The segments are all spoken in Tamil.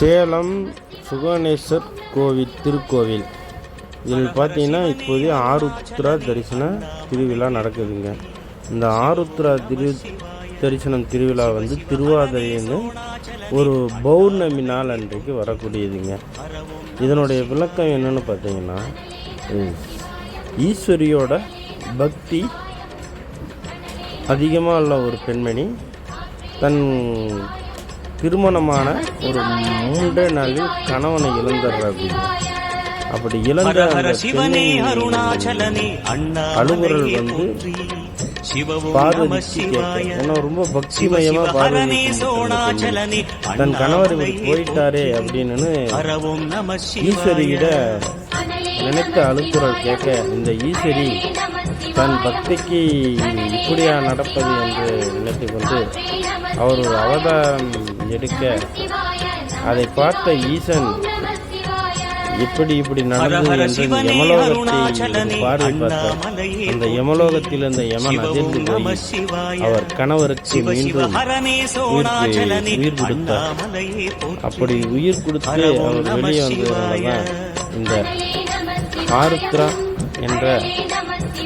சேலம் சுகணேஸ்வர் கோவில் திருக்கோவில். இதில் பார்த்தீங்கன்னா இப்போது ஆருத்ரா தரிசன திருவிழா நடக்குதுங்க. இந்த ஆருத்ரா திரு தரிசனம் திருவிழா வந்து திருவாதிரைன்னு ஒரு பௌர்ணமி நாள் அன்றைக்கு வரக்கூடியதுங்க. இதனுடைய விளக்கம் என்னென்னு பார்த்தீங்கன்னா ஈஸ்வரியோட பக்தி அதிகமாக உள்ள ஒரு பெண்மணி தன் திருமணமான ஒரு மூன்றே நாளில் கணவனை இழந்துடுறாங்க அப்படி இழந்த அண்ணாமலையே வந்து பார்வதிக்கு ஏன்னா ரொம்ப பக்திமயமா பார்வதி தன் கணவர் இவர் போயிட்டாரே. அப்படின்னு ஈஸ்வரியிட நினைத்த அழுக்குறல் கேட்க இந்த ஈஸ்வரி தன் பக்திக்கு இப்படியா நடப்பது என்று நினைத்து கொண்டு அவர் ஒரு அவதாரம் எடுக்க அதை பார்த்த ஈசன் இப்படி இப்படி நடந்தது என்று யமலோகத்தை பார்வை பார்த்தார். அந்த. யமலோகத்தில் இருந்த யமன் அதிர்ந்து போய் அவர் கணவருக்கு மீண்டும் உயிர் கொடுத்தார். அப்படி உயிர் கொடுத்து அவர் வெளியே சிவாய. வந்ததுனால இந்த ஆருத்ரா என்ற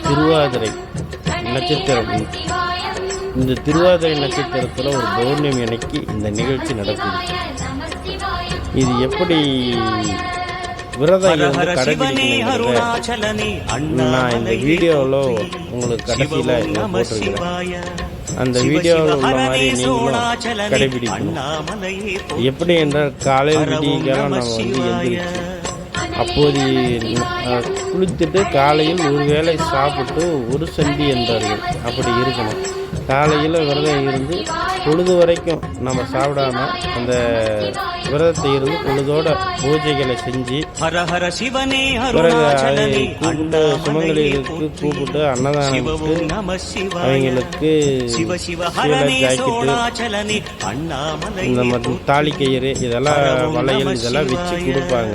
திருவாதிரை நட்சத்திரம். இந்த திருவாதிரை நட்சத்திரத்தில் ஒரு பௌர்ணமி அன்னைக்கு இந்த நிகழ்ச்சி நடக்குது. இது எப்படி விரதம் அருணாச்சலனே நான் இந்த வீடியோவில். உங்களுக்கு கடைசியில் போட்டிருக்கிறேன். அந்த வீடியோவில் உள்ள மாதிரி நீங்களும் கடைபிடிக்கணும். எப்படி என்றால் காலையில் நம நம்ம வந்து எந்திரிச்சு அப்போது குளித்துட்டு காலையில் ஒரு வேளை சாப்பிட்டு ஒரு சந்தி என்றார்கள். அப்படி இருக்கணும். காலையில் விரதம் இருந்து பொழுது வரைக்கும் நம்ம சாப்பிடாம அந்த விரதத்தை இருந்து பொழுதோட பூஜைகளை செஞ்சு பிறகு அதை கூப்பிட்டு சுமங்கலிகளுக்கு. கூப்பிட்டு அன்னதானம் அவங்களுக்கு ஜாக்கெட்டு இந்த மாதிரி தாலி கயிறு இதெல்லாம் வளையல் இதெல்லாம் வச்சு. கொடுப்பாங்க.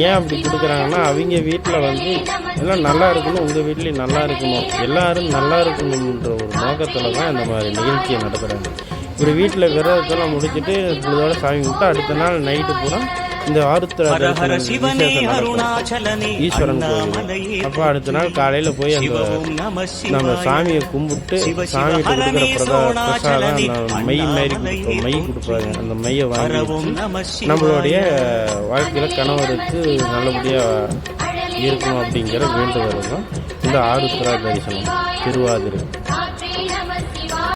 ஏன் அப்படி கொடுக்குறாங்கன்னா அவங்க வீட்டில் வந்து எல்லாம் நல்லா இருக்கணும் உங்கள் வீட்லேயும் நல்லா இருக்கணும். எல்லாரும் நல்லா இருக்கணுன்ற ஒரு நோக்கத்தில் தான் இந்த மாதிரி நிகழ்ச்சியை நடத்துகிறாங்க இப்படி வீட்டில் விரதத்தெல்லாம் முடிச்சுட்டு இதோட சாமி விட்டு அடுத்த நாள் நைட்டு பூரா இந்த ஆருத்ரா சிவனே அருணாச்சலனே ஈஸ்வரன் அப்போ அடுத்த நாள் காலையில் போய் அந்த நம்ம சாமியை கும்பிட்டு சாமிகிட்ட கொடுக்குற பிரதா பிரசாதம் மை மாதிரி அண்ணாமலையே கொடுப்போம் மை கொடுப்பாங்க அந்த மையை வாங்கி நம்மளுடைய வாழ்க்கையில் கணவருக்கு நல்லபடியாக இருக்கணும் அப்படிங்கிற வேண்டுதல் தான் இந்த ஆருத்ரா தரிசனம். திருவாதிரை.